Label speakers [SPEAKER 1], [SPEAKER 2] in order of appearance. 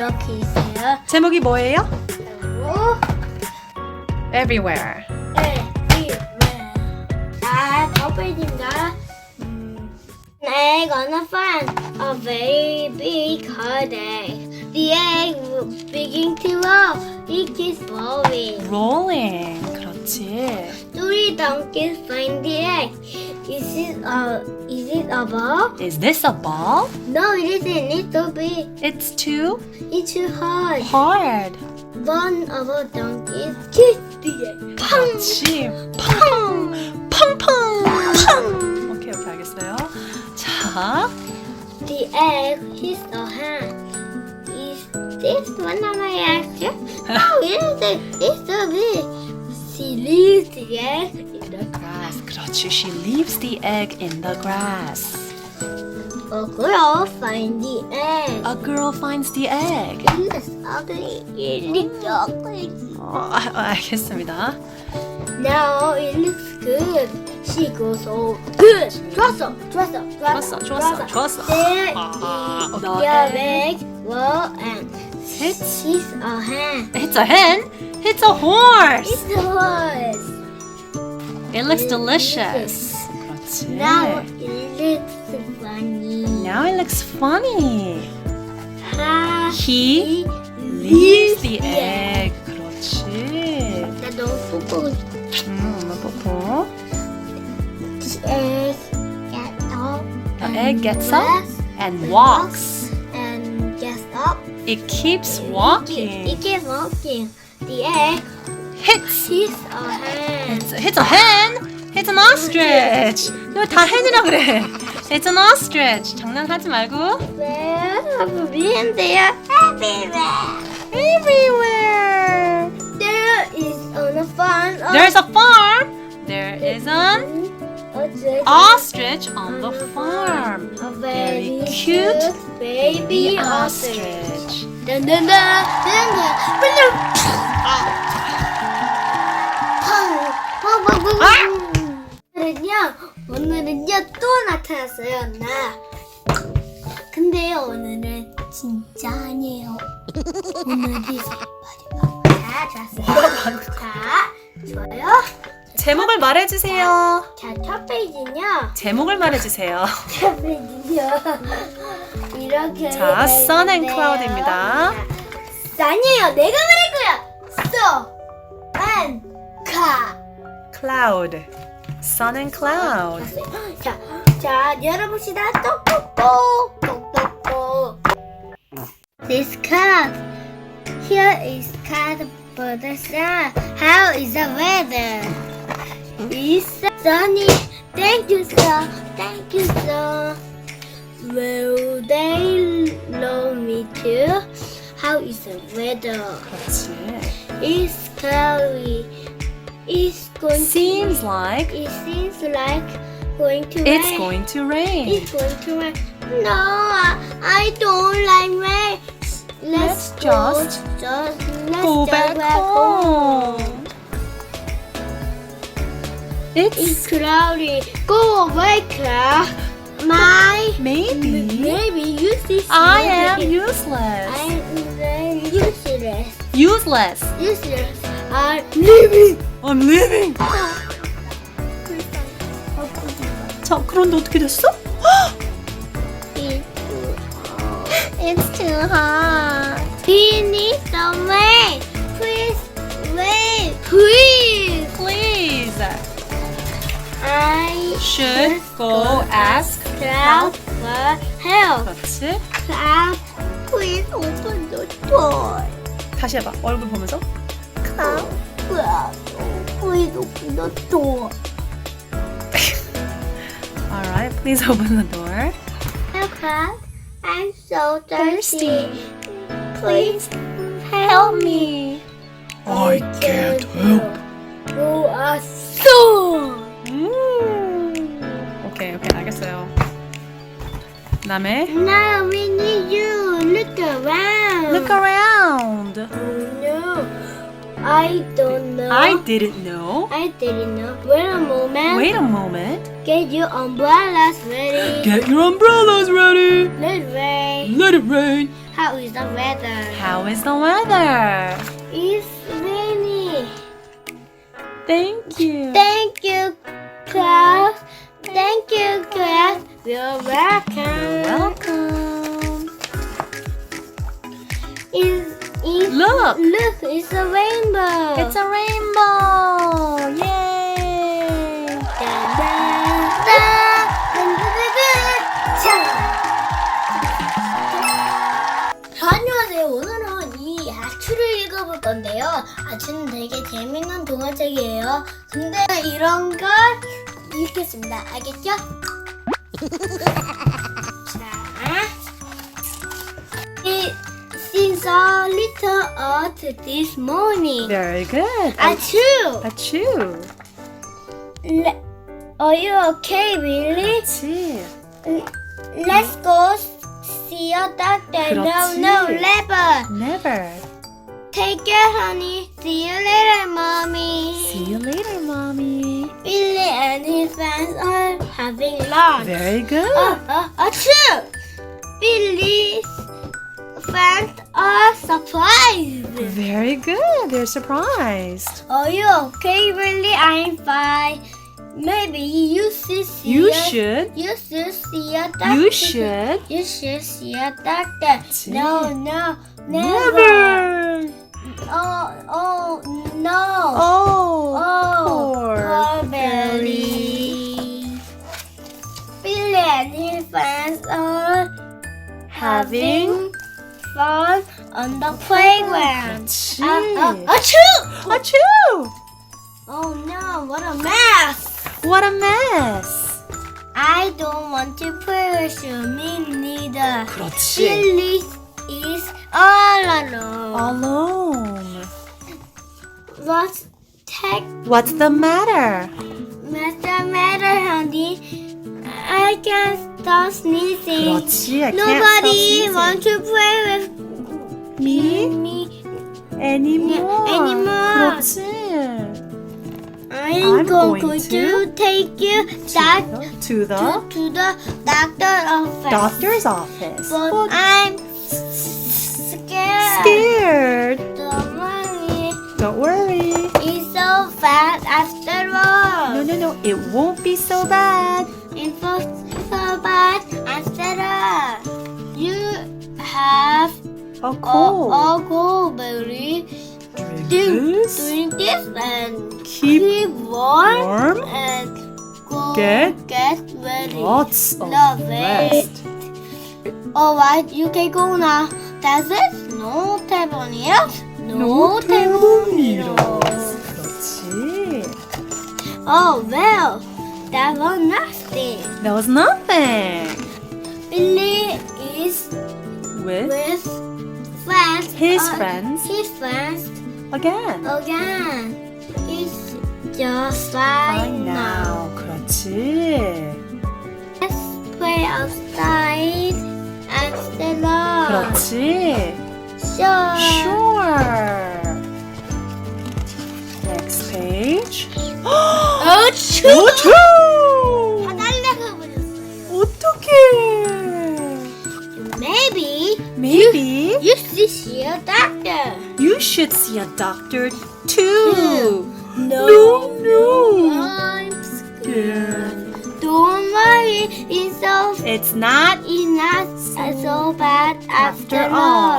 [SPEAKER 1] 이렇게 있어요.
[SPEAKER 2] 제목이 뭐예요?
[SPEAKER 1] 그리고
[SPEAKER 2] Everywhere.
[SPEAKER 1] everywhere. 자. 음, I'm gonna find a very big egg. The egg will begin to roll. It keeps rolling.
[SPEAKER 2] Rolling. 그렇지.
[SPEAKER 1] Three donkeys find the egg. Is it a is it a ball?
[SPEAKER 2] Is this a ball?
[SPEAKER 1] No, it isn't. It's so big.
[SPEAKER 2] It's too
[SPEAKER 1] It's too hard.
[SPEAKER 2] hard.
[SPEAKER 1] One of the donkeys kissed the egg. 팡!
[SPEAKER 2] 그렇지. 팡! 팡팡! 팡! 오케이, 오케이, 알겠어요. 자,
[SPEAKER 1] The egg hits a hand. Is this one of my eggs? No, it isn't. It's so big. She leaves the egg in the grass.
[SPEAKER 2] 그렇지. She leaves the egg in the grass.
[SPEAKER 1] A girl finds the egg.
[SPEAKER 2] A girl finds the egg.
[SPEAKER 1] It looks ugly. It looks ugly.
[SPEAKER 2] 어, 아, 아, 알겠습니다.
[SPEAKER 1] Now it looks good. She goes all good. 좋았어, 좋았어,
[SPEAKER 2] 좋았어, 좋았어, 좋았어.
[SPEAKER 1] There
[SPEAKER 2] 아,
[SPEAKER 1] is
[SPEAKER 2] 너
[SPEAKER 1] the
[SPEAKER 2] egg.
[SPEAKER 1] big well and
[SPEAKER 2] Hits.
[SPEAKER 1] she's a hen.
[SPEAKER 2] It's a hen. It's a horse.
[SPEAKER 1] It's the horse.
[SPEAKER 2] It looks delicious. 그렇지.
[SPEAKER 1] Now it looks funny.
[SPEAKER 2] Now it looks funny.
[SPEAKER 1] Ha,
[SPEAKER 2] He leaves the egg. 그렇지.
[SPEAKER 1] 나 너무 뽀뽀.
[SPEAKER 2] 음, 엄마 뽀뽀.
[SPEAKER 1] The egg gets up.
[SPEAKER 2] The
[SPEAKER 1] and
[SPEAKER 2] egg gets up
[SPEAKER 1] walks
[SPEAKER 2] and walks.
[SPEAKER 1] and gets up.
[SPEAKER 2] It keeps
[SPEAKER 1] It
[SPEAKER 2] walking.
[SPEAKER 1] keeps walking. The egg
[SPEAKER 2] Hits.
[SPEAKER 1] hits a hen.
[SPEAKER 2] It's, it's a hen. It's an ostrich. 너 다 hen이라 그래. It's an ostrich. 장난하지 말고.
[SPEAKER 1] Where have we been there? Everywhere.
[SPEAKER 2] Everywhere.
[SPEAKER 1] There is on a farm. a-
[SPEAKER 2] There's a farm. There is an
[SPEAKER 1] a dragon
[SPEAKER 2] ostrich on the farm.
[SPEAKER 1] A
[SPEAKER 2] Very
[SPEAKER 1] very
[SPEAKER 2] cute
[SPEAKER 1] cute baby
[SPEAKER 2] The
[SPEAKER 1] ostrich. 오늘은요, 오늘은요 또 나타났어요 나. 근데 오늘은 진짜 아니에요. 오늘이 마지막. 자, 좋았어요. 자, 좋아요.
[SPEAKER 2] 제목을 말해주세요.
[SPEAKER 1] 자, 첫 페이지는요.
[SPEAKER 2] 제목을 말해주세요.
[SPEAKER 1] 첫 페이지는요. 이렇게.
[SPEAKER 2] 자,
[SPEAKER 1] 돼
[SPEAKER 2] Sun and. Cloud입니다.
[SPEAKER 1] 자, 아니에요. 내가 말할 거야. So and 카.
[SPEAKER 2] Cloud. Sun and cloud.
[SPEAKER 1] 자, 자, 열어봅시다. 똑똑똑, 똑똑똑. This card. Here is card for the sun. How is the weather? It's sunny. Thank you, sir. Thank you, sir. Will they love me too? How is the weather?
[SPEAKER 2] 그렇지.
[SPEAKER 1] It's cloudy. It's going
[SPEAKER 2] Seems like
[SPEAKER 1] it seems like going to
[SPEAKER 2] it's
[SPEAKER 1] rain.
[SPEAKER 2] going to rain.
[SPEAKER 1] It's going to rain. No, I, I don't like rain. Let's,
[SPEAKER 2] Let's
[SPEAKER 1] go,
[SPEAKER 2] just
[SPEAKER 1] just let's
[SPEAKER 2] Go
[SPEAKER 1] just
[SPEAKER 2] back home.
[SPEAKER 1] It's
[SPEAKER 2] It's
[SPEAKER 1] cloudy. Go away, cloud. My
[SPEAKER 2] maybe
[SPEAKER 1] maybe you see.
[SPEAKER 2] I am
[SPEAKER 1] I'm
[SPEAKER 2] useless.
[SPEAKER 1] very useless.
[SPEAKER 2] Useless.
[SPEAKER 1] Useless. I'm leaving.
[SPEAKER 2] I'm leaving. 자, 그런데 어떻게 됐어?
[SPEAKER 1] It's too hot. We need some rain. Please, rain. Please.
[SPEAKER 2] Should go ask
[SPEAKER 1] cloud for help.
[SPEAKER 2] 그렇지.
[SPEAKER 1] Cloud, please open the door.
[SPEAKER 2] 다시 해봐. 얼굴 보면서.
[SPEAKER 1] Cloud, cloud, please open the door.
[SPEAKER 2] Alright, please open the door.
[SPEAKER 1] Hello, Cloud. I'm so thirsty.
[SPEAKER 2] Thirsty.
[SPEAKER 1] Please
[SPEAKER 2] Help me.
[SPEAKER 1] I can't help. You are
[SPEAKER 2] Name?
[SPEAKER 1] No, we need you. Look around.
[SPEAKER 2] Look around.
[SPEAKER 1] No, I don't know.
[SPEAKER 2] I didn't know.
[SPEAKER 1] I didn't know. Wait a moment.
[SPEAKER 2] Wait a moment.
[SPEAKER 1] Get your umbrellas ready.
[SPEAKER 2] Get your umbrellas ready.
[SPEAKER 1] Let it rain.
[SPEAKER 2] Let it rain.
[SPEAKER 1] How is the weather?
[SPEAKER 2] How is the weather?
[SPEAKER 1] It's rainy.
[SPEAKER 2] Thank you.
[SPEAKER 1] Thank you, Klaus. Thank you. You're welcome.
[SPEAKER 2] Welcome.
[SPEAKER 1] Is is
[SPEAKER 2] Look.
[SPEAKER 1] look, it's a rainbow.
[SPEAKER 2] It's a rainbow. Yay.
[SPEAKER 1] Dun, dun, dun, dun, dun, dun, 자. 안녕하세요. 오늘은 이 아추를 읽어볼 건데요. 아추는 되게 재밌는 동화책이에요. 근데 이런 걸 읽겠습니다. 알겠죠? 자. It seems a little odd this morning.
[SPEAKER 2] Very good.
[SPEAKER 1] 아추!
[SPEAKER 2] Achoo.
[SPEAKER 1] Le- Are you okay, Billy?
[SPEAKER 2] 그렇지.
[SPEAKER 1] Let's go see a doctor. No,
[SPEAKER 2] 그렇지.
[SPEAKER 1] no, never.
[SPEAKER 2] Never.
[SPEAKER 1] Take care, honey. See you later, mommy.
[SPEAKER 2] See you later, mommy.
[SPEAKER 1] Billy and his friends are having lunch.
[SPEAKER 2] Very good.
[SPEAKER 1] Uh, uh, achoo! Billy's friends are surprised.
[SPEAKER 2] Very good. They're surprised.
[SPEAKER 1] Are you okay, Billy? I'm fine. Maybe you should see
[SPEAKER 2] You
[SPEAKER 1] a-
[SPEAKER 2] should.
[SPEAKER 1] You should see a doctor.
[SPEAKER 2] You should.
[SPEAKER 1] You should see a doctor.
[SPEAKER 2] See?
[SPEAKER 1] No, no, never.
[SPEAKER 2] Never.
[SPEAKER 1] Oh, oh, no.
[SPEAKER 2] Oh.
[SPEAKER 1] having fun on the playground.
[SPEAKER 2] 그렇지.
[SPEAKER 1] Uh, uh, achoo!
[SPEAKER 2] Achoo.
[SPEAKER 1] Oh no, what a mess!
[SPEAKER 2] What a mess.
[SPEAKER 1] I don't want to play with you, me neither.
[SPEAKER 2] 그렇지.
[SPEAKER 1] Billy is all alone.
[SPEAKER 2] Alone.
[SPEAKER 1] What's tech
[SPEAKER 2] What's the matter?
[SPEAKER 1] matter stop sneezing.
[SPEAKER 2] 그렇지. I can't
[SPEAKER 1] Nobody
[SPEAKER 2] stop
[SPEAKER 1] wants to play with
[SPEAKER 2] Me?
[SPEAKER 1] me.
[SPEAKER 2] anymore.
[SPEAKER 1] Yeah, anymore.
[SPEAKER 2] 그렇지.
[SPEAKER 1] I'm,
[SPEAKER 2] I'm
[SPEAKER 1] going,
[SPEAKER 2] going
[SPEAKER 1] to,
[SPEAKER 2] to
[SPEAKER 1] take you back
[SPEAKER 2] To the
[SPEAKER 1] to, to the doctor office.
[SPEAKER 2] doctor's office.
[SPEAKER 1] But I'm scared.
[SPEAKER 2] Scared.
[SPEAKER 1] Don't worry.
[SPEAKER 2] Don't worry.
[SPEAKER 1] It's so bad after all.
[SPEAKER 2] No, no, no. It won't be so bad.
[SPEAKER 1] It's so, so bad after all. You have
[SPEAKER 2] A
[SPEAKER 1] a,
[SPEAKER 2] cold.
[SPEAKER 1] a cold, baby. Do,
[SPEAKER 2] This.
[SPEAKER 1] doing this and
[SPEAKER 2] Keep
[SPEAKER 1] keep warm,
[SPEAKER 2] warm.
[SPEAKER 1] and go
[SPEAKER 2] Get
[SPEAKER 1] get ready.
[SPEAKER 2] Lots of
[SPEAKER 1] Love it.
[SPEAKER 2] rest.
[SPEAKER 1] Alright, you can go now. That's it. No 태본이요?
[SPEAKER 2] No
[SPEAKER 1] 태본이요.
[SPEAKER 2] 그렇지.
[SPEAKER 1] Oh well, that was nothing.
[SPEAKER 2] That was nothing.
[SPEAKER 1] Billy is
[SPEAKER 2] With
[SPEAKER 1] with friends.
[SPEAKER 2] his
[SPEAKER 1] uh,
[SPEAKER 2] friends
[SPEAKER 1] His friends
[SPEAKER 2] again.
[SPEAKER 1] again. He's just
[SPEAKER 2] Fine
[SPEAKER 1] fine now.
[SPEAKER 2] now. 그렇지.
[SPEAKER 1] Let's play outside and stay long.
[SPEAKER 2] 그렇지.
[SPEAKER 1] Sure.
[SPEAKER 2] Sure. Next page.
[SPEAKER 1] 어, 추!
[SPEAKER 2] 오초!
[SPEAKER 1] Maybe you should see a doctor.
[SPEAKER 2] you should see a doctor too. Hmm.
[SPEAKER 1] No.
[SPEAKER 2] No, no.
[SPEAKER 1] I'm scared. Don't worry, it's so
[SPEAKER 2] It's not
[SPEAKER 1] it's not so bad after,
[SPEAKER 2] after all.
[SPEAKER 1] all.